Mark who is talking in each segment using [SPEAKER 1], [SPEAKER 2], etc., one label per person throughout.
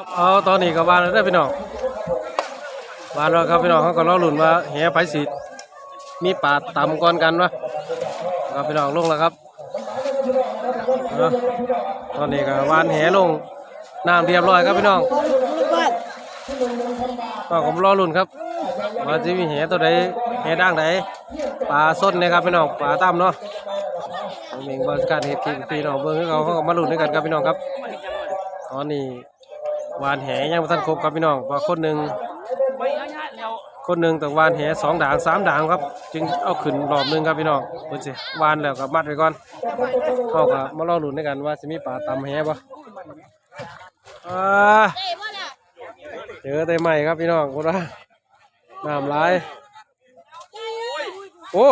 [SPEAKER 1] ครับเอาตอนนี้ก็วานแล้วได้พี่น้องวานแล้วครับพี่น้องเขาก็รอหลุนว่าแหไปสิมีปลาต่ำก่อนกันวะครับพี่น้องลงแล้วครับเอาตอนนี้ก็วานแหลงน้ำเรียบร้อยครับพี่น้องก็ผมรอลุ่นครับว่าจะมีแหตัวใดแหด่างใดปลาส้นเนี่ครับพี่น้องปลาต่ำเนาะผมเองบริการเห็ดกินพี่น้องเบิ้งให้เขาเขาก็มาลุ่นด้วยกันครับพี่น้องครับตอนนี้ วานแหยังบ่ทันครบครับพี่น้องว่าคนหนึ่งคนหนึ่งต้องวานแหสองด่างสามด่างครับ จึงเอาขึ้นรอบหนึงครับพี่น้องเพิ่นสิวานแล้วก็มัดไว้ก่อนเขาก็มารอลุ้นด้วยกันว่าสิมีปลาตำแหบ่อ่าเจอแต่ใหม่ครับพี่น้องคนว่าน้ำลายโอ้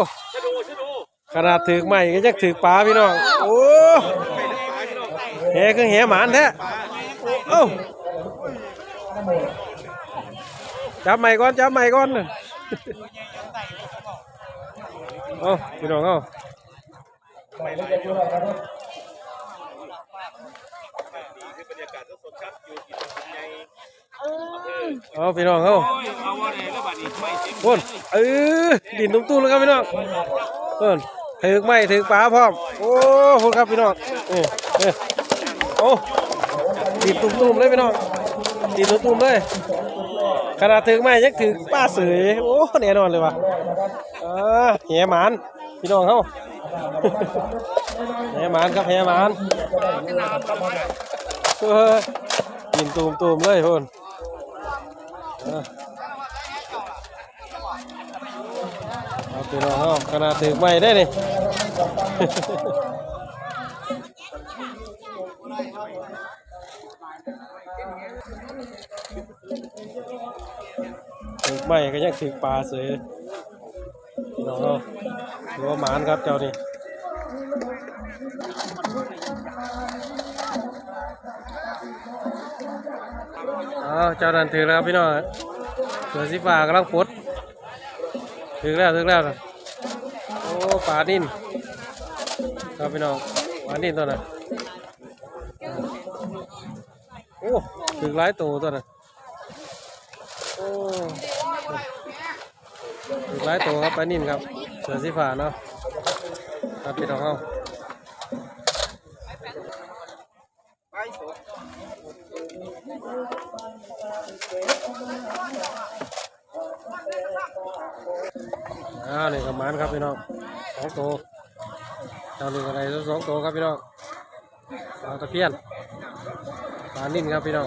[SPEAKER 1] ขนาดถือใหม่ก็ยังถือปลาพี่น้องโอ้ แหคือแหหมานแท้เอ้ จับใหม่ก่อนจับใหม่ก่อนเอาพี่น้องเอาเอาพี่น้องเอาพ่นเออดินตุ้มๆแล้วครับพี่น้องพ่นถึกไม่ถึกปลาพร้อม โอ้พ่นครับพี่น้องเออเออโอ้ตีบตุ่มเลยพี่น้อง ตีบตุ่มๆเลยขนาดถึงไม่ยังถึงป้าเสยโอ้แน่นอนเลยว่ะเออแหหมานพี่น้องเขาแหหมานครับแหหมานเออกินตุ่มๆเลยพ่นเออเอาพี่น้องเขาขนาดถึงไม่ได้นี่ ถึก ไม่ก็ยังถึกปลาเสือพี่น้องเขาถือว่าหมานครับเจ้านี่เอาเจ้านั่นถือแล้วพี่น้องเสือสีฟ้ากำลังปดถึงแล้วถึงแล้วนะโอ้ปลานิ่นครับพี่น้องปลานิ่นตัวนั้นโอ้ถึงหลายตัวตัวนั้นโอ้ หลายตัวครับปลานิ่มครับเสือสีฟ้าเนาะครับพี่น้องเขาอ่านี่กับมันครับพี่น้องสองตัวเจ้าหนึ่งอะไรสองตัวครับพี่น้องปลาตะเพียนปลานิ่มครับพี่น้อง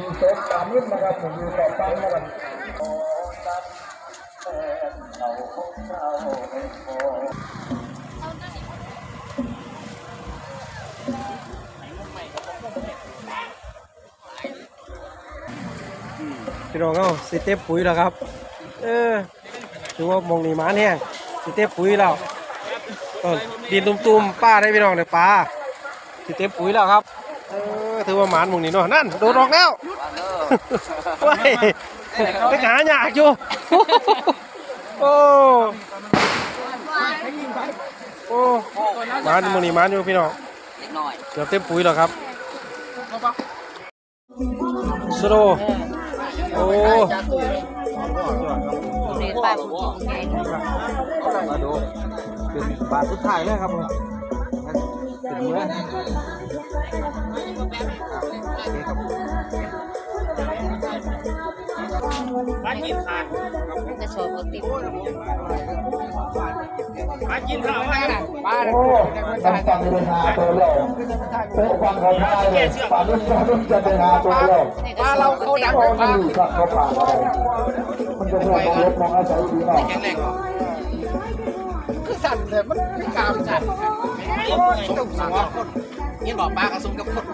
[SPEAKER 1] ดูเซฟตามนิดนะ
[SPEAKER 2] ครับผมดูต่อไปนะครับ
[SPEAKER 1] พี่น้องเอาสิเต็ปุ๋ยแล้วครับ เออถือว่ามองนี่มาแห้งสิเต็ปุ๋ยแล้วดินตุ้มๆป้าได้พี่น้องเลยป้าสิเต็ปุ๋ยแล้วครับ เออถือว่าหมันมองนี่เนาะนั่นโดดออกแล้วว้ายไปหาหยากอยู่ โอ้โอ้หมันมองนี่หมันอยู่พี่น้อง
[SPEAKER 3] เล็กน้อย
[SPEAKER 1] เกือบเต็มปุ๋ยแล้วครับสโลว์โอ้
[SPEAKER 3] เรียนป้าผมกินไง
[SPEAKER 1] มาดูเป็นบาทสุดท้ายเลยครับ มถึงเลย
[SPEAKER 4] มากินขาด
[SPEAKER 3] จะโชว์โปรตีน
[SPEAKER 4] มากินข้าวมา
[SPEAKER 2] โอ้น้ำฟังเดินหาตัวโลกโต๊ะฟังเขาได้เลยป่านุ่นนุ่นจะเดินหาตัวโลก
[SPEAKER 3] ปลาเราเขาดัก
[SPEAKER 2] โอ้มันอยู่สักเขาป่าอะไรมันจะเพื่อมองลบมองอาศัยดีหน่อย
[SPEAKER 5] สั่นเลยมันก้ามสั่น
[SPEAKER 4] ตุ่มสองคนยินบอกป้ากระซุ่มกับคน